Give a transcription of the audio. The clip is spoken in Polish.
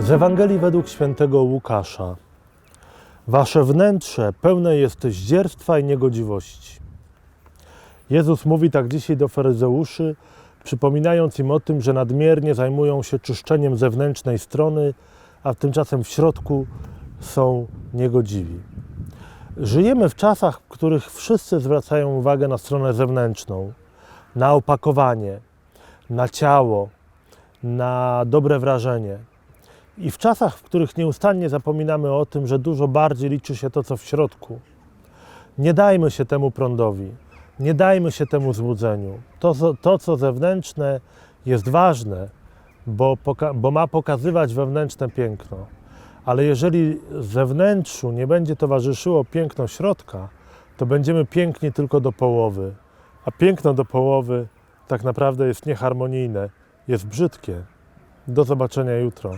Z Ewangelii według świętego Łukasza. Wasze wnętrze pełne jest zdzierstwa i niegodziwości. Jezus mówi tak dzisiaj do faryzeuszy, przypominając im o tym, że nadmiernie zajmują się czyszczeniem zewnętrznej strony, a tymczasem w środku są niegodziwi. Żyjemy w czasach, w których wszyscy zwracają uwagę na stronę zewnętrzną, na opakowanie, na ciało, na dobre wrażenie. I w czasach, w których nieustannie zapominamy o tym, że dużo bardziej liczy się to, co w środku, nie dajmy się temu prądowi, nie dajmy się temu złudzeniu. To, to co zewnętrzne, jest ważne, bo, bo ma pokazywać wewnętrzne piękno. Ale jeżeli zewnętrzu nie będzie towarzyszyło piękno środka, to będziemy piękni tylko do połowy. A piękno do połowy tak naprawdę jest nieharmonijne, jest brzydkie. Do zobaczenia jutro.